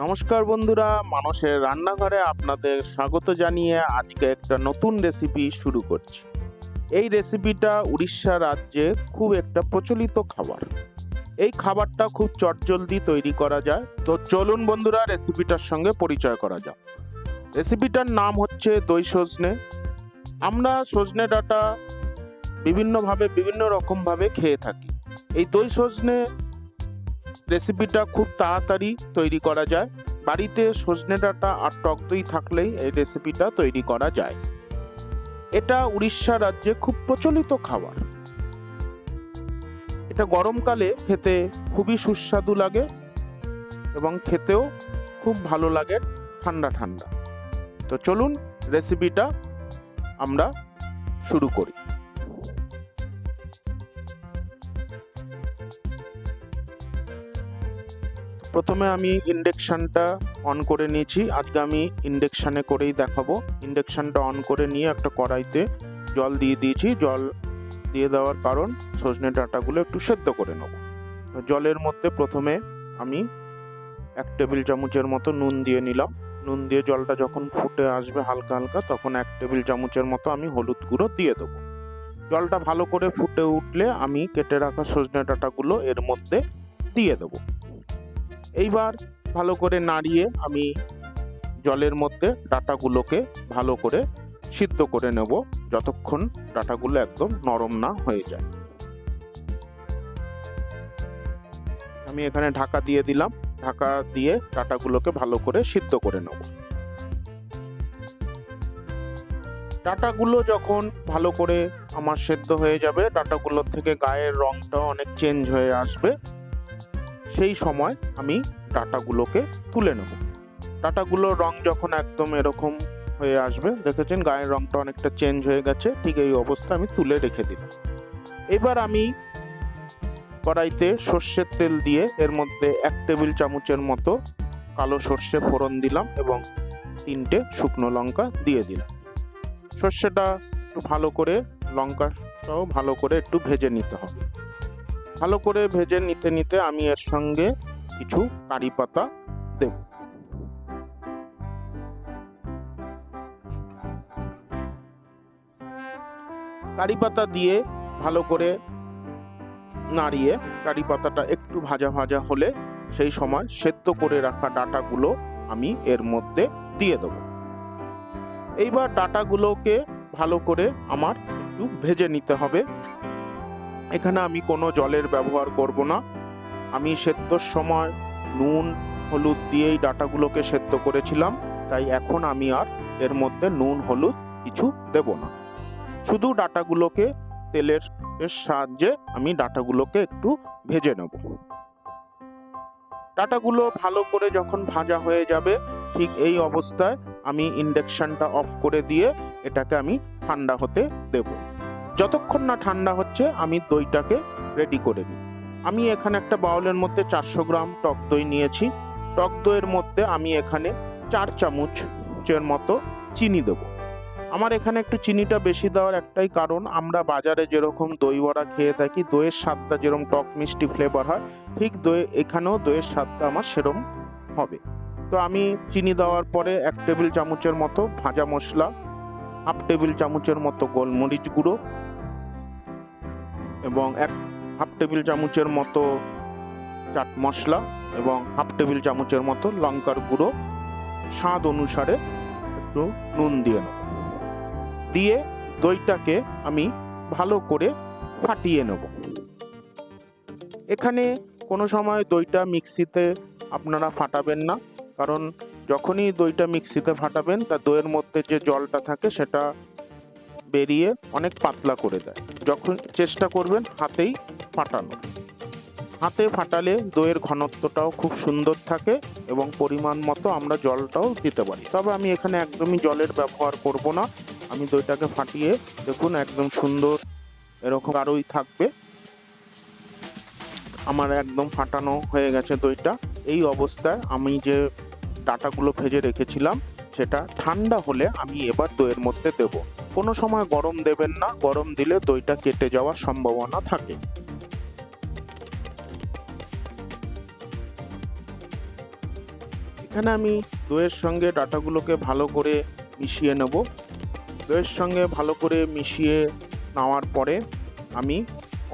নমস্কার বন্ধুরা, মানুষের রান্নাঘরে আপনাদের স্বাগত জানিয়ে আজকে একটা নতুন রেসিপি শুরু করছি। এই রেসিপিটা উড়িষ্যা রাজ্যে খুব একটা প্রচলিত খাবার। এই খাবারটা খুব চটজলদি তৈরি করা যায়। তো চলুন বন্ধুরা রেসিপিটার সঙ্গে পরিচয় করা যাক। রেসিপিটার নাম হচ্ছে দই সজনে। আমরা সজনে ডাঁটা বিভিন্নভাবে, বিভিন্ন রকমভাবে খেয়ে থাকি। এই দই সজনে রেসিপিটা খুব তাড়াতাড়ি তৈরি করা যায়। বাড়িতে সজনে ডাঁটা আর টক দই থাকলেই এই রেসিপিটা তৈরি করা যায়। এটা উড়িষ্যা রাজ্যে খুব প্রচলিত খাবার। এটা গরমকালে খেতে খুবই সুস্বাদু লাগে এবং খেতেও খুব ভালো লাগে ঠান্ডা ঠান্ডা তো চলুন রেসিপিটা আমরা শুরু করি। প্রথমে আমি ইন্ডেকশানটা অন করে নিয়েছি। আজকে আমি ইন্ডেকশানে করেই দেখাবো। ইন্ডেকশানটা অন করে নিয়ে একটা কড়াইতে জল দিয়ে দিয়েছি। জল দিয়ে দেওয়ার কারণ সজনে ডাঁটাগুলো একটু সেদ্ধ করে নেব। জলের মধ্যে প্রথমে আমি এক টেবিল চামচের মতো নুন দিয়ে নিলাম। নুন দিয়ে জলটা যখন ফুটে আসবে হালকা হালকা, তখন এক টেবিল চামচের মতো আমি হলুদ গুঁড়ো দিয়ে দেবো। জলটা ভালো করে ফুটে উঠলে আমি কেটে রাখা সজনে ডাঁটাগুলো এর মধ্যে দিয়ে দেবো। এইবার ভালো করে নাড়িয়ে আমি জলের মধ্যে ডাটাগুলোকে ভালো করে সিদ্ধ করে নেব যতক্ষণ ডাটাগুলো একদম নরম না হয়ে যায়। আমি এখানে ঢাকা দিয়ে দিলাম। ঢাকা দিয়ে ডাটাগুলোকে ভালো করে সিদ্ধ করে নেব। ডাটাগুলো যখন ভালো করে আমার সেদ্ধ হয়ে যাবে, ডাটাগুলোর থেকে গায়ের রংটা অনেক চেঞ্জ হয়ে আসবে। সেই সময় আমি ডাটাগুলোকে তুলে নেব। ডাটাগুলোর রং যখন একদম এরকম হয়ে আসবে, দেখেছেন? গায়ের রংটা অনেকটা চেঞ্জ হয়ে গেছে, ঠিক এই অবস্থা আমি তুলে রেখে দিলাম। এবার আমি কড়াইতে সর্ষের তেল দিয়ে এর মধ্যে এক টেবিল চামচের মতো কালো সর্ষে ফোড়ন দিলাম এবং তিনটে শুকনো লঙ্কা দিয়ে দিলাম। সর্ষেটা একটু ভালো করে, লঙ্কাটাও ভালো করে একটু ভেজে নিতে হবে। ভালো করে ভেজে নিতে নিতে আমি এর সঙ্গে কিছু কারি পাতা দেব। কারি পাতা দিয়ে ভালো করে নাড়িয়ে কারি পাতাটা একটু ভাজা ভাজা হলে সেই সময় সেদ্ধ করে রাখা ডাটাগুলো আমি এর মধ্যে দিয়ে দেব। এইবার ডাটাগুলোকে ভালো করে আমার একটু ভেজে নিতে হবে। এখানে আমি কোনো জলের ব্যবহার করব না। আমি সেদ্ধর সময় নুন, হলুদ দিয়েই ডাটাগুলোকে সেদ্ধ করেছিলাম, তাই এখন আমি আর এর মধ্যে নুন, হলুদ কিছু দেব না। শুধু ডাটাগুলোকে, তেলের সাহায্যে আমি ডাটাগুলোকে একটু ভেজে নেব। ডাটাগুলো ভালো করে যখন ভাজা হয়ে যাবে, ঠিক এই অবস্থায় আমি ইন্ডাকশনটা অফ করে দিয়ে এটাকে আমি ঠান্ডা হতে দেবো। যতক্ষণ না ঠান্ডা হচ্ছে, আমি দইটাকে রেডি করে নিই। আমি এখানে একটা বাউলের মধ্যে চারশো গ্রাম টক দই নিয়েছি। টক দইয়ের মধ্যে আমি এখানে চার চামচের মতো চিনি দেবো। আমার এখানে একটু চিনিটা বেশি দেওয়ার একটাই কারণ, আমরা বাজারে যেরকম দই বড়া খেয়ে থাকি, দইয়ের স্বাদটা যেরকম টক মিষ্টি ফ্লেভার হয়, ঠিক দই এখানেও দইয়ের স্বাদটা আমার সেরম হবে। তো আমি চিনি দেওয়ার পরে এক টেবিল চামচের মতো ভাজা মশলা, হাফ টেবিল চামচের মতো গোলমরিচ গুঁড়ো এবং এক হাফ টেবিল চামচের মতো চাট মশলা এবং হাফ টেবিল চামচের মতো লঙ্কার গুঁড়ো। স্বাদ অনুসারে একটু নুন দিয়ে নেব। দিয়ে দইটাকে আমি ভালো করে ফাটিয়ে নেব। এখানে কোনো সময় দইটা মিক্সিতে আপনারা ফাটাবেন না, কারণ যখনই দইটা মিক্সিতে ফাটাবেন, তা দইয়ের মধ্যে যে জলটা থাকে সেটা বেরিয়ে অনেক পাতলা করে দেয়। যখন চেষ্টা করবেন হাতেই ফাটানো। হাতে ফাটালে দইয়ের ঘনত্বটাও খুব সুন্দর থাকে এবং পরিমাণ মতো আমরা জলটাও দিতে পারি। তবে আমি এখানে একদমই জলের ব্যবহার করব না। আমি দইটাকে ফাটিয়ে দেখুন একদম সুন্দর এরকম আরোই থাকবে। আমার একদম ফাটানো হয়ে গেছে দইটা। এই অবস্থায় আমি যে ডাটাগুলো ভেজে রেখেছিলাম, সেটা ঠান্ডা হলে আমি এবার দইয়ের মধ্যে দেব। কোনো সময় গরম দেবেন না, গরম দিলে দইটা কেটে যাওয়ার সম্ভাবনা থাকে। এখানে আমি দইয়ের সঙ্গে ডাটাগুলোকে ভালো করে মিশিয়ে নেব। দইয়ের সঙ্গে ভালো করে মিশিয়ে নেওয়ার পরে আমি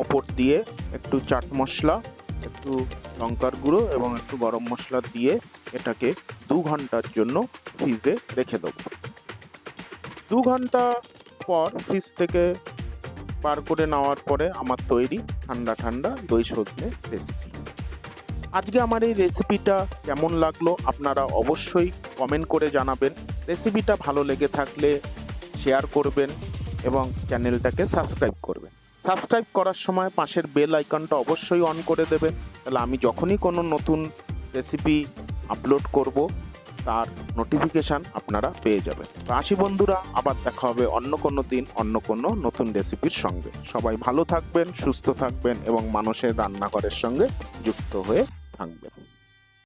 ওপর দিয়ে একটু চাট মশলা, একটু লঙ্কার গুঁড়ো এবং একটু গরম মশলা দিয়ে এটাকে দু ঘণ্টার জন্য ফ্রিজে রেখে দেবো। দু ঘণ্টা পর ফ্রিজ থেকে বার করে নেওয়ার পরে আমার তৈরি ঠান্ডা ঠান্ডা দই সজনে রেসিপি আজকে আমার এই রেসিপিটা কেমন লাগল আপনারা অবশ্যই কমেন্ট করে জানাবেন। রেসিপিটা ভালো লেগে থাকলে শেয়ার করবেন এবং চ্যানেলটাকে সাবস্ক্রাইব করবেন। সাবস্ক্রাইব করার সময় পাশের বেল আইকনটা অবশ্যই অন করে দেবেন। তাহলে আমি যখনই কোনো নতুন রেসিপি আপলোড করব তার নোটিফিকেশান আপনারা পেয়ে যাবেন। তো আসি বন্ধুরা, আবার দেখা হবে অন্য কোনো দিন, অন্য কোনো নতুন রেসিপির সঙ্গে। সবাই ভালো থাকবেন, সুস্থ থাকবেন এবং মানুষের রান্নাঘরের সঙ্গে যুক্ত হয়ে থাকবেন।